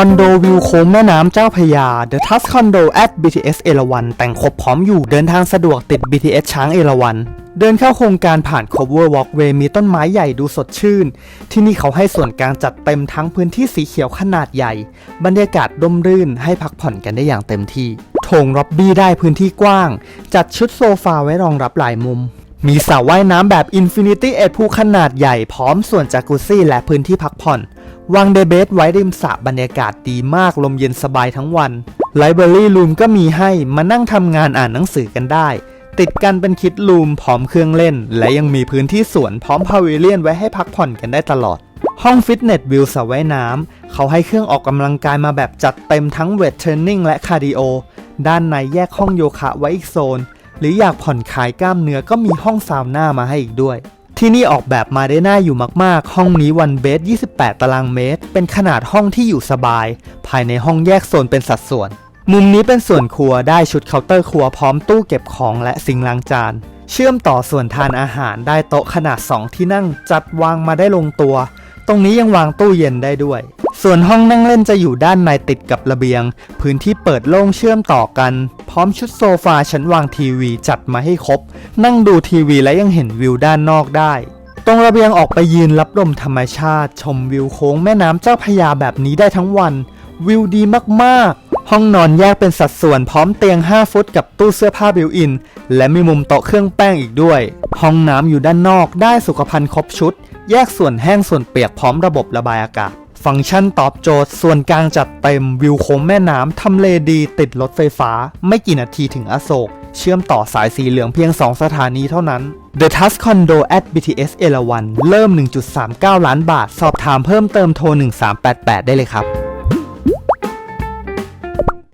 อนโดวิวโค้งแม่น้ำเจ้าพยา The t u s Condo at BTS เอราวันแต่งครบพร้อมอยู่เดินทางสะดวกติด BTS ช้างเอราวันเดินเข้าโครงการผ่าน Cover Walkway มีต้นไม้ใหญ่ดูสดชื่น ที่นี่เขาให้ส่วนกลางจัดเต็มทั้งพื้นที่สีเขียวขนาดใหญ่ บรรยากาศร่มรื่นให้พักผ่อนกันได้อย่างเต็มที่โถงร็อบบี้ได้พื้นที่กว้าง จัดชุดโซฟาไว้รองรับหลายมุม มีสระว่ายน้ำแบบ Infinity 8พูขนาดใหญ่พร้อมส่วนจากุซี่และพื้นที่พักผ่อน วางเดเบสไว้ริมสระบรรยากาศดีมากลมเย็นสบายทั้งวันไลบรารีรูมก็มีให้มานั่งทำงานอ่านหนังสือกันได้ ติดกันเป็นคิดรูมพร้อมเครื่องเล่น และยังมีพื้นที่สวนพร้อมพาวิเลียนไว้ให้พักผ่อนกันได้ตลอด ห้องฟิตเนสวิวสระว่ายน้ำเขาให้เครื่องออกกำลังกายมาแบบจัดเต็มทั้งเวทเทรนนิ่งและคาร์ดิโอด้านในแยกห้องโยคะไว้อีกโซน หรืออยากผ่อนคลายกล้ามเนื้อก็มีห้องซาวน่ามาให้อีกด้วย ที่นี่ออกแบบมาได้น่าอยู่มากๆ ห้องนี้วันเบส 28 ตารางเมตร เป็นขนาดห้องที่อยู่สบาย ภายในห้องแยกโซนเป็นสัดส่วน มุมนี้เป็นส่วนครัวได้ชุดเคาน์เตอร์ครัวพร้อมตู้เก็บของและซิงล้างจาน เชื่อมต่อส่วนทานอาหารได้โต๊ะขนาด 2 ที่นั่งจัดวางมาได้ลงตัว ตรงนี้ยังวางตู้เย็นได้ด้วย ส่วนห้องนั่งเล่นจะอยู่ด้านในติดกับระเบียง พื้นที่เปิดโล่งเชื่อมต่อกัน พร้อมชุดโซฟาชั้นวางทีวีจัดมาให้ครบ นั่งดูทีวีและยังเห็นวิวด้านนอกได้ ตรงระเบียงออกไปยืนรับลมธรรมชาติ ชมวิวโค้งแม่น้ำเจ้าพยาแบบนี้ได้ทั้งวัน วิวดีมากๆ ห้องนอนแยกเป็นสัดส่วนพร้อมเตียง 5 ฟุตกับตู้เสื้อผ้าบิวอิน และมีมุมโต๊ะเครื่องแป้งอีกด้วย ห้องน้ำอยู่ด้านนอกได้สุขภัณฑ์ครบชุด แยกส่วนแห้งส่วนเปียกพร้อมระบบระบายอากาศ ฟังก์ชันตอบโจทย์ ส่วนกลางจัดเต็มวิวโค้งแม่น้ำทำเลดีติดรถไฟฟ้า ไม่กี่นาทีถึงอโศก เชื่อมต่อสายสีเหลืองเพียง 2 สถานีเท่านั้น The t u s Condo at BTS เอราวันเริ่ม 1.39 ล้านบาท สอบถามเพิ่มเติมโทร 1388 ได้เลยครับ